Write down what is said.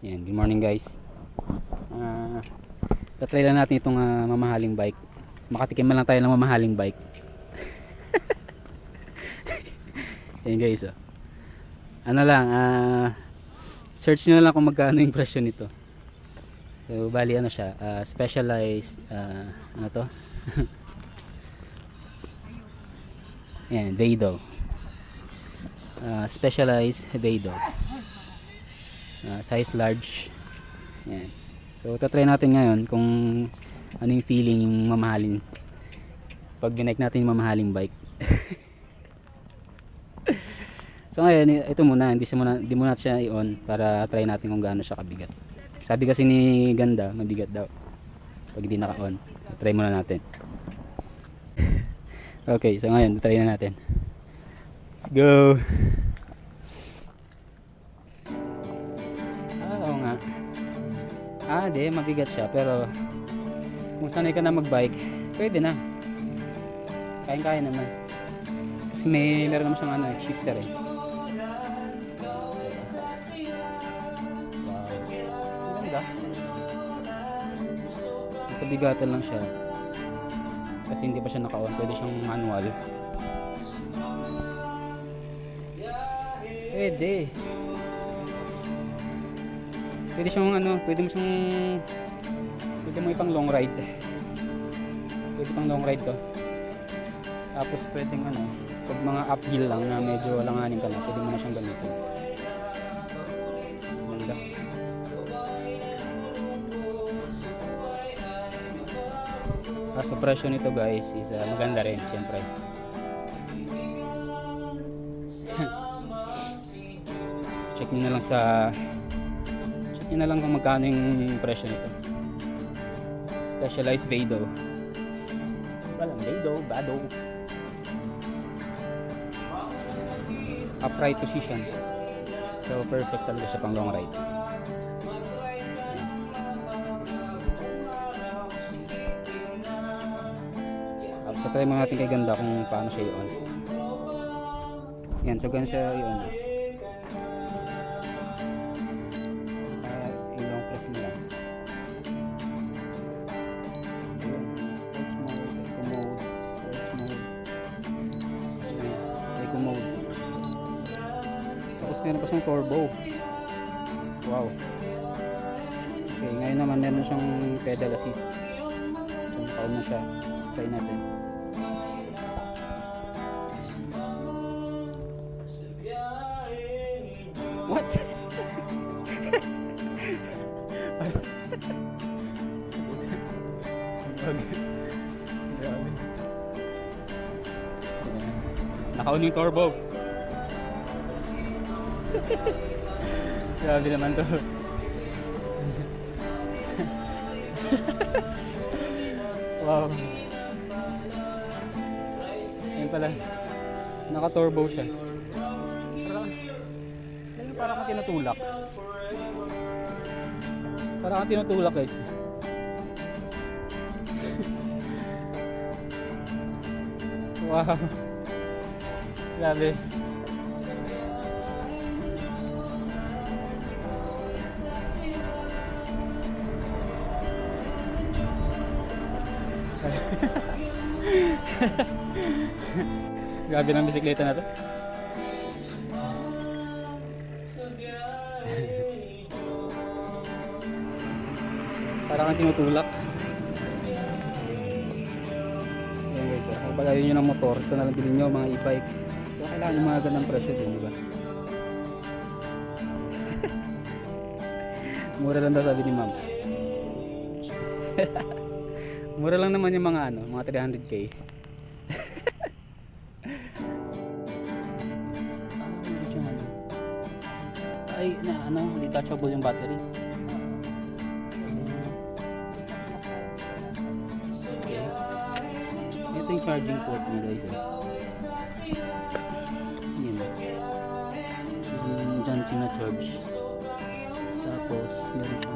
Yan, good morning guys. Ah, tatry lang natin itong ah, mamahaling bike. Makatikim man lang tayo ng mamahaling bike. Yan guys, oh. Ano lang, ah, search nyo lang kung magkano yung presyo nito. So, bali ano siya, ah, specialized, ah, ano to? Yan, Dado. Ah, specialized Dado. Ah, size large. Yan. So, tatry natin ngayon kung ano yung feeling yung mamahalin. Pag binike natin yung mamahaling bike. so ngayon, ito muna, hindi, siya muna, hindi muna siya i-on para try natin kung gaano siya kabigat. Sabi kasi ni Ganda, mabigat daw. Pag hindi naka-on. Try muna natin. Okay, so ngayon, try na natin. Let's go! Ah, di, mabigat siya. Pero, kung sanay ka na magbike, pwede na. Kain-kain naman. Kasi may, meron naman siyang ano, eh, shifter eh. Nakabigatan lang siya. Kasi hindi pa siya naka-on. Pwede siyang manual. Pwede. Pwede siyang ano, pwede mo siyang pwede mo ipang long ride. Pwede pang long ride to. Tapos pwedeng ano, pag mga uphill lang na medyo langanin ka lang, pwede mo na siyang gamitin. Ganda. Kaso presyo nito guys is ah, maganda rin syempre. Check nyo na lang sa nyo na lang kung magkano yung presyo nito. Specialized Vado. Walang Vado, Bado. Upright position. So perfect talaga siya pang long ride. So, try mo natin kay ganda kung paano siya i-on. Yan, so ganun siya i-on. Tapos meron pa siyang turbo. Wow. Okay, ngayon naman meron siyang pedal assist. So, naka-on na siya. Try natin. What? Naka-on yung turbo. Grabe naman to. wow. Ayun pala. Naka-turbo siya. Parang, parang ka tinutulak. Parang ka tinutulak guys. wow. Grabe. Grabe ng bisikleta na to. Parang kang tinutulak. Ayan guys, oh. kung pag ayaw nyo ng motor, ito na lang bilhin nyo mga e-bike. So kailangan yung mga ganang presyo din, di ba? Mura lang daw sabi ni ma'am. Mura lang naman yung mga ano, mga 300k. Ah, meron siyang ano. Ay, na ano, detachable yung battery. Ito yung charging port niya guys. Eh. Yan. Yung dyan charge. Tapos, meron